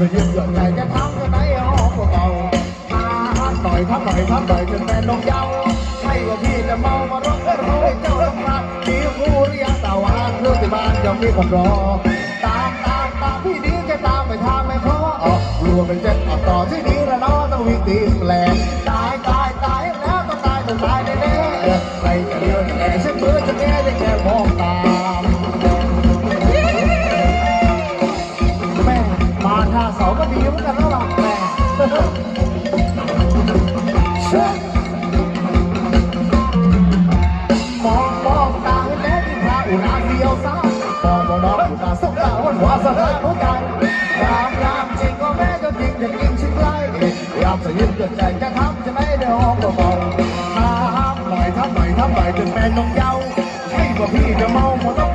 จะยืมเกินใหญ่จะทำก็ไหนห้องเก่ามาหน่อยทำหน่อยทำหน่อยจนแฟนนกเย้าใช่ว่าพี่จะเมามาร้องให้เราเจ้าลำพังมีคู่เรียกตาวานเรื่องที่บ้านยังมีคนรอ ตามตามตามพี่ดีจะตามไปทางไม่พอออกรวเป็นเจ็ดออกต่อที่นี้แล้วนาะต้องวิ่งตีแปลง เสาก็ดีเหมือนกันแล้วล่ะแม่เชื่อมองมองตาให้แม่ที่พาอุราเดียวซ้ำมองมองมองอุราสบตาวันหัวสะท้าหัวใจรามรามจริงก็แม่ก็จริงจะกินชิดไล่ยามจะยืนเกิดใจจะทำจะไม่ได้ห้องเบาๆห้ามหน่อยทำหน่อยทำหน่อยจนแฟนน้องเยาใช่ว่าพี่จะเมาหมด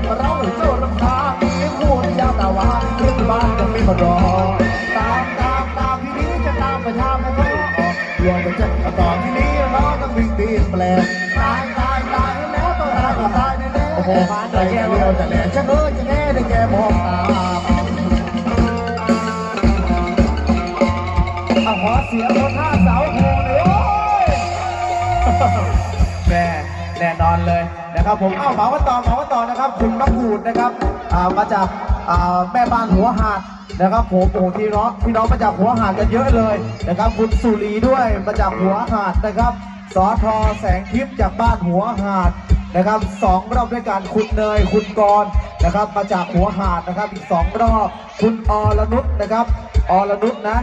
แปลงตายตายตายแล้วต้องตายตายแน่ๆโอ้โหบ้านใจแก้วเราจะแหลกจะเออจะแน่ได้แกมองตาเอาขอเสียงคนท่าเสาโหเลยโอ้ยแน่แน่นอนเลยนะครับผมเอ้าหมากันต่อหมากันต่อนะครับ คุณมะกรูดนะครับอ่ามาจากอ่าแม่บ้านหัวหาดนะครับผมโอ้โหพี่น้องพี่น้องมาจากหัวหาดกันเยอะเลยนะครับ คุณสุรีด้วยมาจากหัวหาดนะครับ สอทอแสงทิพย์จากบ้านหัวหาดนะครับสองรอบด้วยกันคุณเนยคุณกรนะครับ มาจากหัวหาดนะครับ อีกสองรอบ คุณอรนุชนะครับอรนุชนะ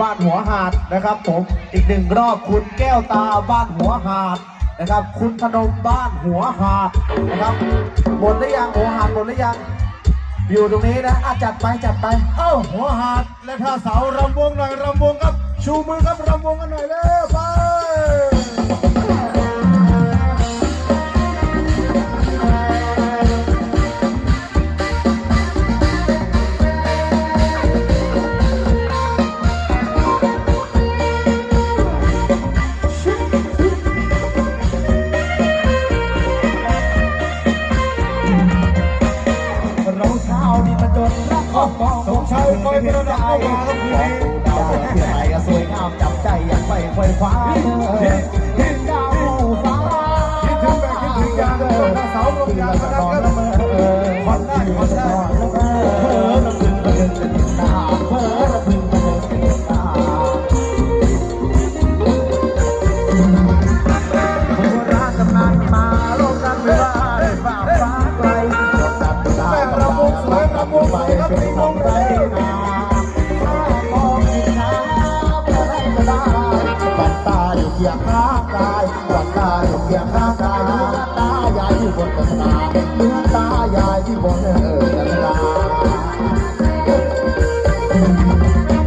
บ้านหัวหาดนะครับ ผมอีกหนึ่งรอบคุณแก้วตาบ้านหัวหาดนะครับ คุณพนมบ้านหัวหาดนะครับหมดหรือยังหัวหาดหมดหรือยังอยู่ตรงนี้นะอาจัดไปจัดไป เอ้าหัวหาดและท่าเสารำวงหน่อยรำวงครับ ชูมือครับรำวงกันหน่อยเร็วไป ดามาครับพี่ดาวที่ไหนก็สวยงามจับใจอยากไปไขว่คว้าเห็นดาวฟ้าคิดถึงแบบคิดถึงยาเดินสาลงยา เ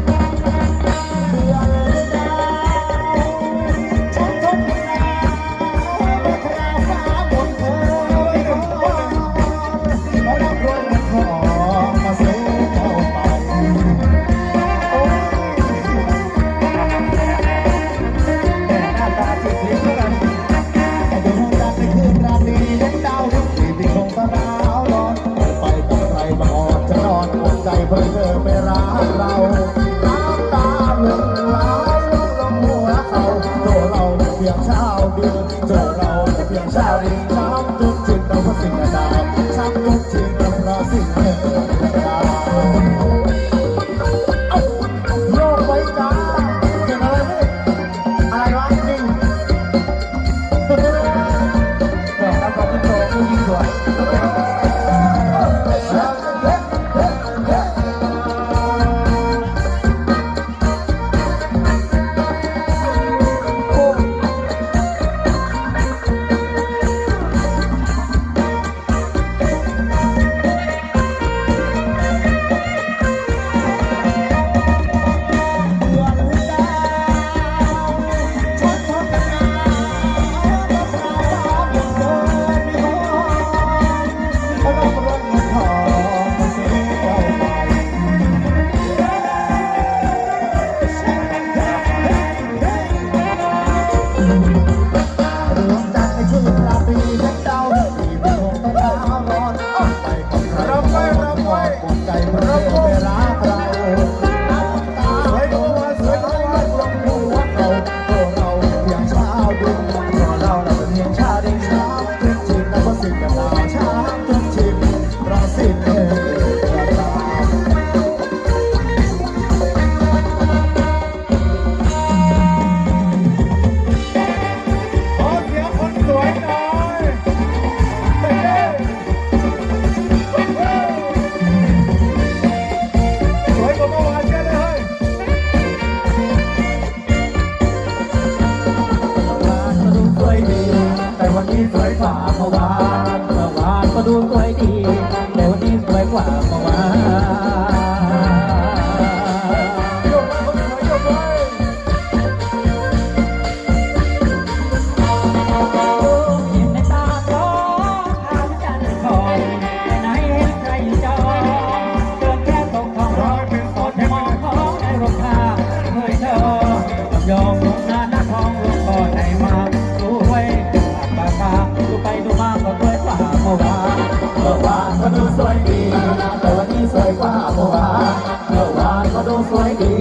สวยดี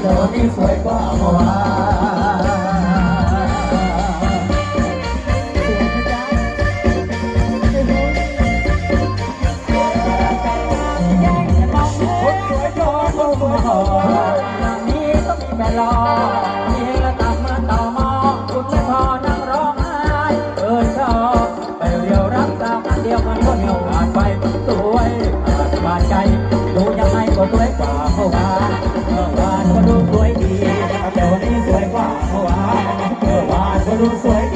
เดี๋ยววันนี้สวยกว่าเมื่อวานคนสวยโยนคนสวยหออย่างนี้ต้องมีแม่รอ เมื่อวานก็ดูสวยดี แต่วันนี้สวยกว่าเมื่อวานเมื่อวานก็ดูสวย